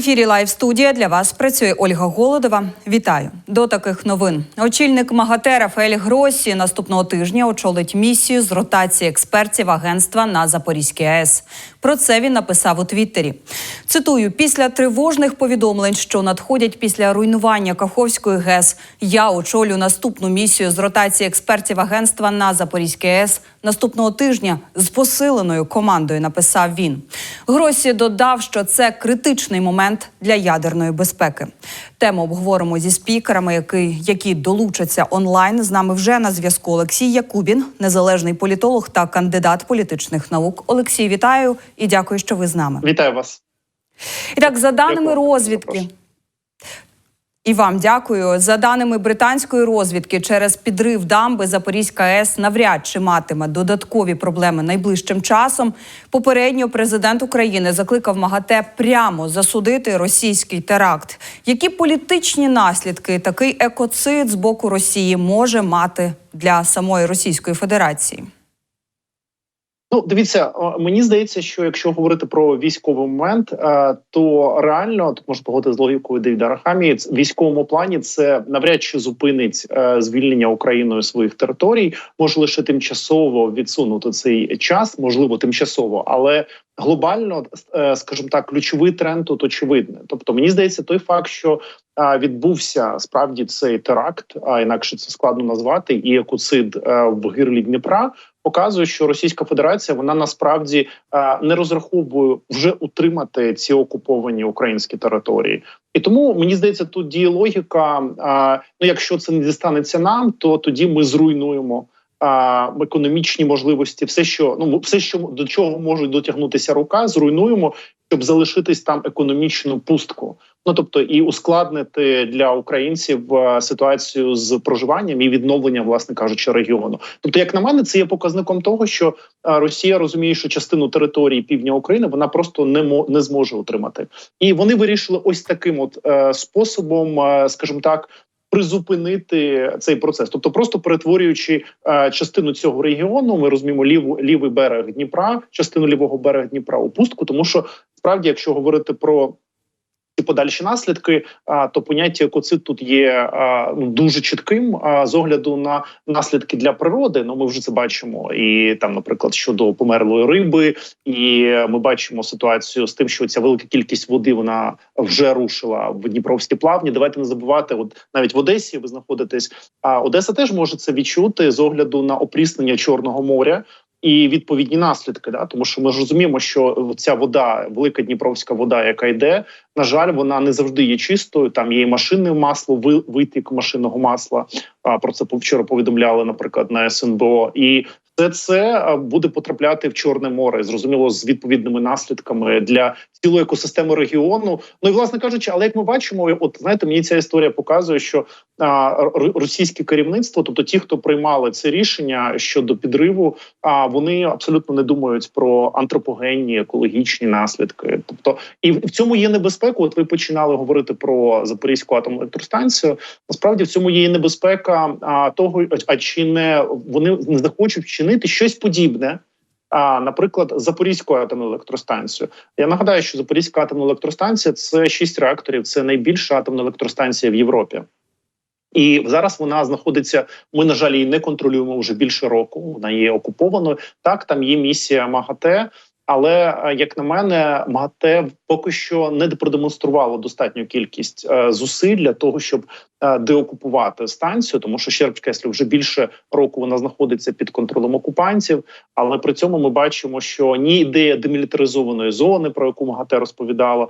ефірі Лайв студія для вас працює Ольга Голодова. Вітаю до таких новин. Очільник МАГАТЕ Рафаель Гросі наступного тижня очолить місію з ротації експертів агентства на Запорізькій АЕС. Про це він написав у Твіттері. Цитую: після тривожних повідомлень, що надходять після руйнування Каховської ГЕС, я очолю наступну місію з ротації експертів агентства на Запорізькій АЕС наступного тижня з посиленою командою. Написав він. Гросі додав, що це критичний момент для ядерної безпеки. Тему обговоримо зі спікерами, які, які долучаться онлайн. З нами вже на зв'язку Олексій Якубін, незалежний політолог та кандидат політичних наук. Олексій, вітаю і дякую, що ви з нами. Вітаю вас. І так, за даними розвідки. І вам дякую. За даними британської розвідки, через підрив дамби Запорізька АЕС навряд чи матиме додаткові проблеми найближчим часом. Попередньо президент України закликав МАГАТЕ прямо засудити російський теракт. Які політичні наслідки такий екоцид з боку Росії може мати для самої Російської Федерації? Ну, дивіться, мені здається, що якщо говорити про військовий момент, е, то реально тут можна погодити з логікою Девіда Рахамії, в військовому плані це навряд чи зупинить е, звільнення Україною своїх територій, може лише тимчасово відсунути цей час, можливо, тимчасово, але глобально, е, скажімо так, ключовий тренд тут очевидний. Тобто, мені здається, той факт, що відбувся справді цей теракт, а інакше це складно назвати, і екоцид в гирлі Дніпра показує, що Російська Федерація вона насправді е, не розраховує вже утримати ці окуповані українські території. І тому мені здається, тут діє логіка. е, ну, якщо це не дістанеться нам, то тоді ми зруйнуємо. е, Економічні можливості, все, що ну все, що до чого може дотягнутися рука, зруйнуємо, щоб залишитись там економічну пустку. Ну тобто і ускладнити для українців е, ситуацію з проживанням і відновленням, власне кажучи, регіону. Тобто, як на мене, це є показником того, що е, Росія розуміє, що частину території півдня України вона просто не мо не зможе утримати, і вони вирішили ось таким от е, способом, скажімо так. Призупинити цей процес, тобто просто перетворюючи е, частину цього регіону, ми розуміємо ліву лівий берег Дніпра, частину лівого берега Дніпра у пустку, тому що справді, якщо говорити про ці подальші наслідки, то поняття екоцид тут є ну, дуже чітким з огляду на наслідки для природи. Ну ми вже це бачимо, і там, наприклад, щодо померлої риби, і ми бачимо ситуацію з тим, що ця велика кількість води вона вже рушила в Дніпровські плавні. Давайте не забувати, от навіть в Одесі ви знаходитесь. А Одеса теж може це відчути з огляду на опріснення Чорного моря. І відповідні наслідки, да тому що ми ж розуміємо, що ця вода, велика дніпровська вода, яка йде, на жаль, вона не завжди є чистою. Там є і машинне масло, ви- витік машинного масла. А про це вчора повідомляли, наприклад, на СНБО. І все це буде потрапляти в Чорне море, зрозуміло, з відповідними наслідками для цілої екосистеми регіону. Ну і власне кажучи, але як ми бачимо, от знаєте, мені ця історія показує, що а, російське керівництво, тобто ті, хто приймали це рішення щодо підриву, а вони абсолютно не думають про антропогенні екологічні наслідки. Тобто, і в цьому є небезпека. От ви починали говорити про Запорізьку атомну електростанцію. Насправді в цьому є небезпека а, того, а чи не вони не захочуть вчинити щось подібне. А, наприклад, Запорізьку атомну електростанцію. Я нагадаю, що Запорізька атомна електростанція це шість реакторів, це найбільша атомна електростанція в Європі. І зараз вона знаходиться. Ми на жаль її не контролюємо вже більше року. Вона є окупованою. Так, там є місія МАГАТЕ. Але е, як на мене, МАГАТЕ поки що не продемонструвало достатню кількість е, зусиль для того, щоб е, деокупувати станцію, тому що ще підкреслю, вже більше року вона знаходиться під контролем окупантів. Але при цьому ми бачимо, що ні ідея демілітаризованої зони, про яку МАГАТЕ розповідала,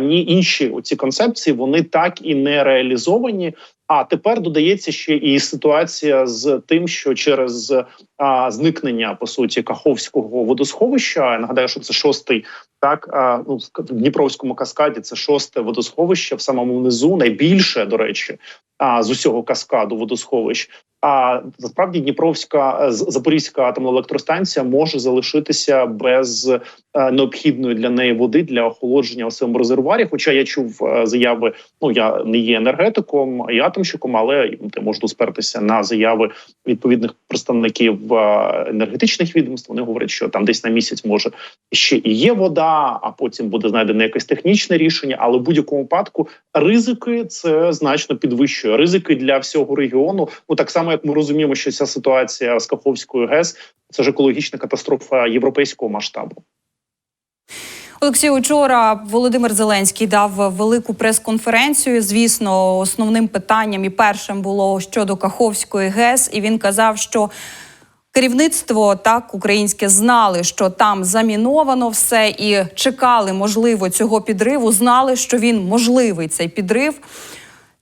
ні інші ці концепції вони так і не реалізовані. А тепер додається ще і ситуація з тим, що через а, зникнення по суті Каховського водосховища. Нагадаю, що це шостий, так ну в Дніпровському каскаді це шосте водосховище в самому низу, найбільше до речі. а, з усього каскаду водосховищ. А насправді Дніпровська е, Запорізька атомна електростанція може залишитися без е, необхідної для неї води для охолодження у своєму резервуарі. Хоча я чув е, заяви, ну я не є енергетиком і атомщиком, але те можу спертися на заяви відповідних представників енергетичних відомств. Вони говорять, що там десь на місяць може ще і є вода, а потім буде знайдено якесь технічне рішення. Але в будь-якому випадку ризики це значно підвищує ризики для всього регіону. Ну так само як ми розуміємо, що ця ситуація з Каховською ГЕС це ж екологічна катастрофа європейського масштабу. Олексію, вчора Володимир Зеленський дав велику прес-конференцію. Звісно, основним питанням і першим було щодо Каховської ГЕС, і він казав, що керівництво так українське знали, що там заміновано все, і чекали, можливо, цього підриву. Знали, що він можливий цей підрив.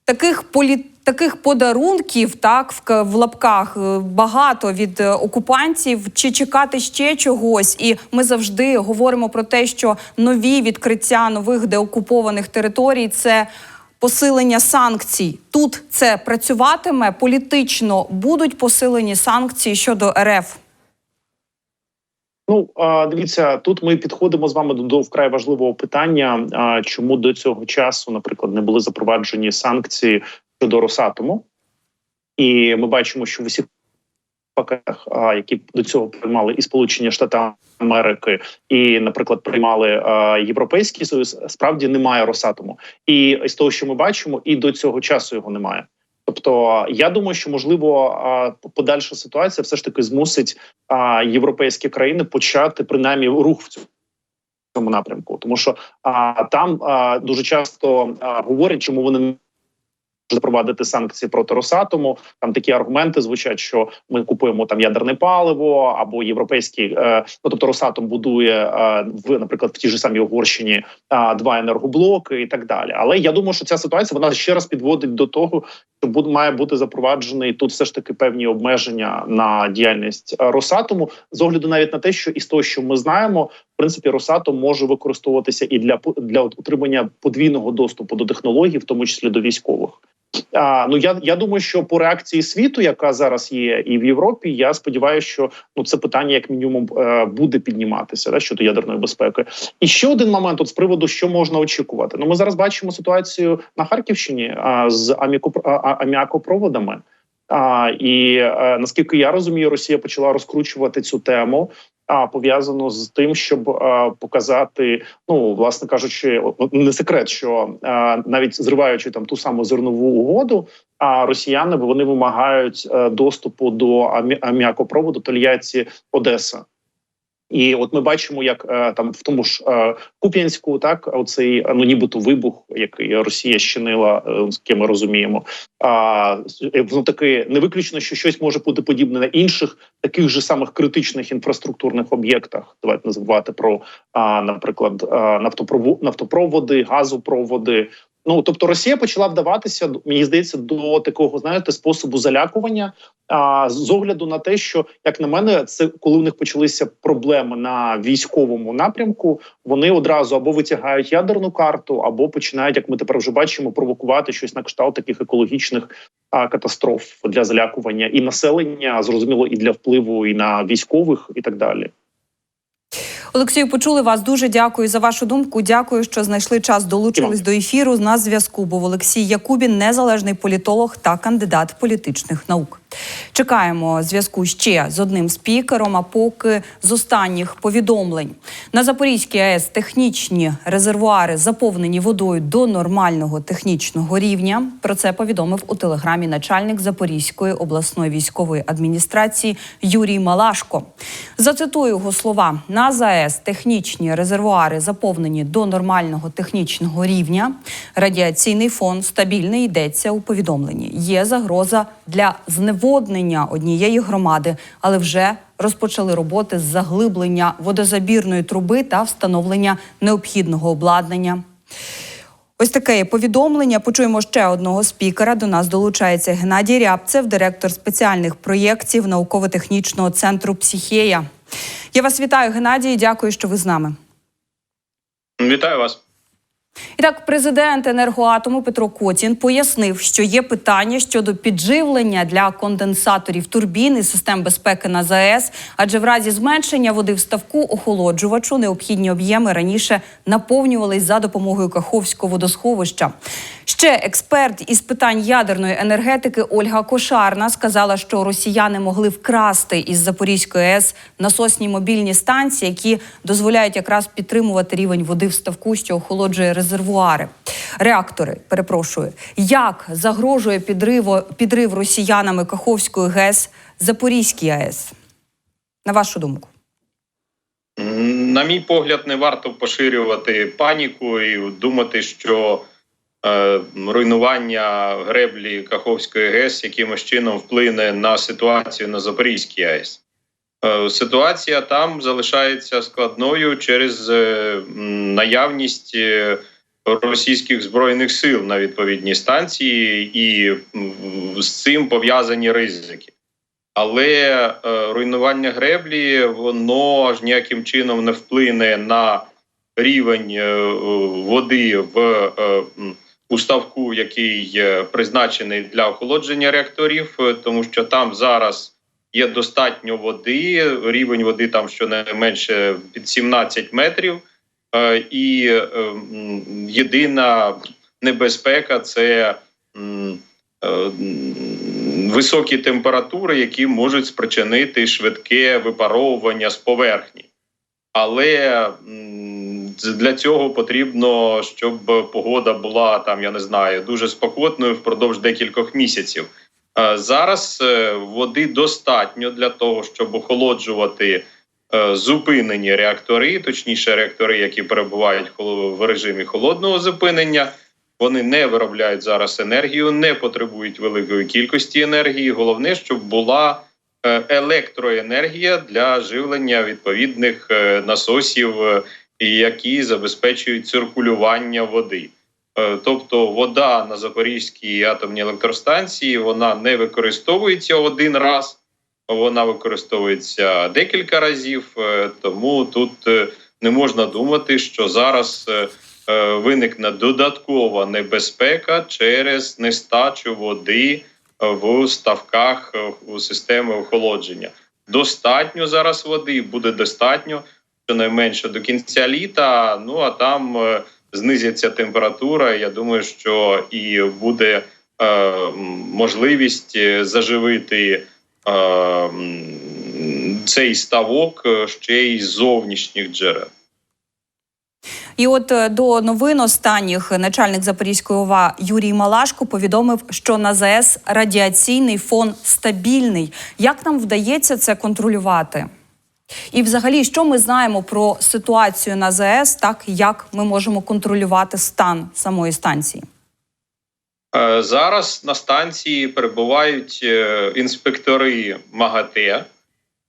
Таких полі... таких подарунків, так в, в лапках е, багато від е, окупантів. Чи чекати ще чогось? І ми завжди говоримо про те, що нові відкриття нових деокупованих територій це посилення санкцій. Тут це працюватиме політично. Будуть посилені санкції щодо РФ. Ну дивіться, тут ми підходимо з вами до, до вкрай важливого питання. Чому до цього часу, наприклад, не були запроваджені санкції щодо Росатому, і ми бачимо, що в усіх пакетах, які до цього приймали і Сполучені Штати Америки, і, наприклад, приймали Європейський Союз, справді немає Росатому. І з того, що ми бачимо, і до цього часу його немає. Тобто, я думаю, що можливо подальша ситуація все ж таки змусить європейські країни почати принаймні рух в цьому. цьому напрямку, тому що а, там а, дуже часто а, говорять, чому вони запровадити санкції проти Росатому. Там такі аргументи звучать, що ми купуємо там ядерне паливо або європейський, е, ну тобто Росатом будує е, в, наприклад, в тій ж самій Угорщині е, два енергоблоки і так далі. Але я думаю, що ця ситуація вона ще раз підводить до того, що буде має бути запроваджений тут все ж таки певні обмеження на діяльність Росатому з огляду навіть на те, що із того, що ми знаємо, в принципі, Росатом може використовуватися і для для отримання подвійного доступу до технологій, в тому числі до військових. А, ну я я думаю, що по реакції світу, яка зараз є, і в Європі, я сподіваюся, що ну це питання як мінімум е, буде підніматися да, щодо ядерної безпеки. І ще один момент от з приводу, що можна очікувати. Ну, ми зараз бачимо ситуацію на Харківщині а, з а, а- аміакопроводами. А, і е, наскільки я розумію, Росія почала розкручувати цю тему. А пов'язано з тим, щоб показати, ну власне кажучи, не секрет, що навіть зриваючи там ту саму зернову угоду, а росіяни вони вимагають е, доступу до м'якопроводу Тольятті Одеса. І от ми бачимо, як е, там в тому ж е, Куп'янську, так оцей е, ну нібито вибух, який Росія щинила, е, яке ми розуміємо. А воно таки не виключно, що щось може бути подібне на інших таких же самих критичних інфраструктурних об'єктах. Давайте не забувати про, а, наприклад, нафтопроводи, газопроводи. Ну тобто Росія почала вдаватися мені здається до такого знаєте способу залякування. А з огляду на те, що як на мене, це коли у них почалися проблеми на військовому напрямку, вони одразу або витягають ядерну карту, або починають, як ми тепер вже бачимо, провокувати щось на кшталт таких екологічних а, катастроф для залякування і населення, зрозуміло, і для впливу і на військових, і так далі. Олексію, почули вас. Дуже дякую за вашу думку. Дякую, що знайшли час. Долучились до ефіру. На зв'язку був Олексій Якубін, незалежний політолог та кандидат політичних наук. Чекаємо зв'язку ще з одним спікером. А поки з останніх повідомлень на Запорізькій АЕС технічні резервуари заповнені водою до нормального технічного рівня. Про це повідомив у телеграмі начальник Запорізької обласної військової адміністрації Юрій Малашко. Зацитую його слова: на ЗАЕС технічні резервуари заповнені до нормального технічного рівня. Радіаційний фон стабільний йдеться у повідомленні. Є загроза для зневоднення однієї громади, але вже розпочали роботи з заглиблення водозабірної труби та встановлення необхідного обладнання. Ось таке повідомлення. Почуємо ще одного спікера. До нас долучається Геннадій Рябцев, директор спеціальних проєктів науково-технічного центру Психея. Я вас вітаю, Геннадій. Дякую, що ви з нами. Вітаю вас. І так, президент енергоатому Петро Котін пояснив, що є питання щодо підживлення для конденсаторів турбін і систем безпеки на ЗАЕС, адже в разі зменшення води в ставку охолоджувачу необхідні об'єми раніше наповнювались за допомогою Каховського водосховища. Ще експерт із питань ядерної енергетики Ольга Кошарна сказала, що росіяни могли вкрасти із Запорізької АЕС насосні мобільні станції, які дозволяють якраз підтримувати рівень води в ставку, що охолоджує резервуари. Реактори, перепрошую, як загрожує підриву, підрив росіянами Каховської ГЕС Запорізькій АЕС? На вашу думку? На мій погляд, не варто поширювати паніку і думати, що е, руйнування греблі Каховської ГЕС якимось чином вплине на ситуацію на Запорізькій АЕС. Е, ситуація там залишається складною через е, наявність е, російських збройних сил на відповідній станції, і з цим пов'язані ризики. Але е, руйнування греблі воно ж ніяким чином не вплине на рівень е, води в е, у ставку, який призначений для охолодження реакторів, тому що там зараз є достатньо води. Рівень води там щонайменше під 17 метрів. Е, І е, єдина небезпека це е, високі температури, які можуть спричинити швидке випаровування з поверхні. Але для цього потрібно, щоб погода була там, я не знаю, дуже спокотною впродовж декількох місяців. Е, Зараз води достатньо для того, щоб охолоджувати зупинені реактори, точніше, реактори, які перебувають в режимі холодного зупинення. Вони не виробляють зараз енергію, не потребують великої кількості енергії. Головне, щоб була е, електроенергія для живлення відповідних е, насосів, е, які забезпечують циркулювання води. Е, Тобто вода на Запорізькій атомній електростанції вона не використовується один раз, вона використовується декілька разів. е, Тому тут е, не можна думати, що зараз е, виникне додаткова небезпека через нестачу води в ставках у системи охолодження. Достатньо зараз води, буде достатньо щонайменше до кінця літа. Ну а там знизиться температура. Я думаю, що і буде можливість заживити цей ставок е, ще й з зовнішніх джерел. І от е, до новин останніх начальник Запорізької ОВА Юрій Малашко повідомив, що на ЗАЕС радіаційний фон стабільний. Як нам вдається це контролювати? І, взагалі, що ми знаємо про ситуацію на ЗАЕС, так як ми можемо контролювати стан самої станції? Е, Зараз на станції перебувають е, інспектори МАГАТЕ.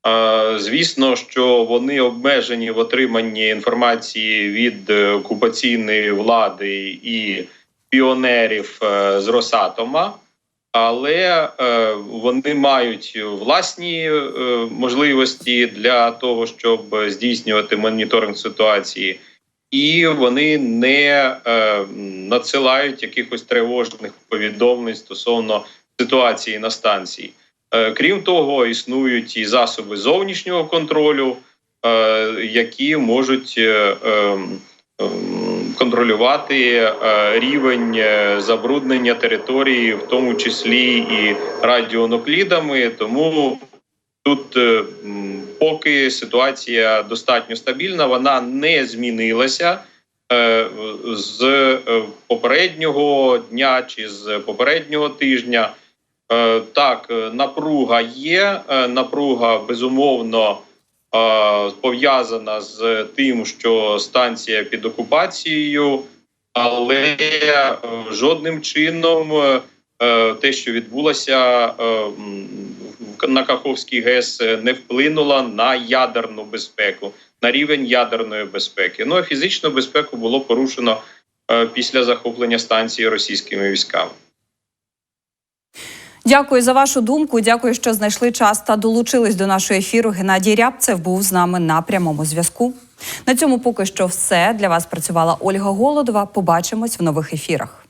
Е, Звісно, що вони обмежені в отриманні інформації від окупаційної влади і піонерів з Росатома, але вони мають власні можливості для того, щоб здійснювати моніторинг ситуації і вони не е, надсилають якихось тривожних повідомлень стосовно ситуації на станції. Е, крім того, існують і засоби зовнішнього контролю, е, які можуть е, е, контролювати е, рівень е, забруднення території, в тому числі і радіонуклідами. Тому Тут е, поки ситуація достатньо стабільна, вона не змінилася е, з е, попереднього дня чи з попереднього тижня. Так, напруга є. Напруга безумовно пов'язана з тим, що станція під окупацією, але жодним чином те, що відбулося на Каховській ГЕС, е, не вплинуло на ядерну безпеку, на рівень ядерної безпеки. Ну а фізичну безпеку було порушено е, після захоплення станції російськими військами. Дякую за вашу думку. Дякую, що знайшли час та долучились до нашого ефіру. Геннадій Рябцев був з нами на прямому зв'язку. На цьому поки що все для вас працювала Ольга Голодова. Побачимось в нових ефірах.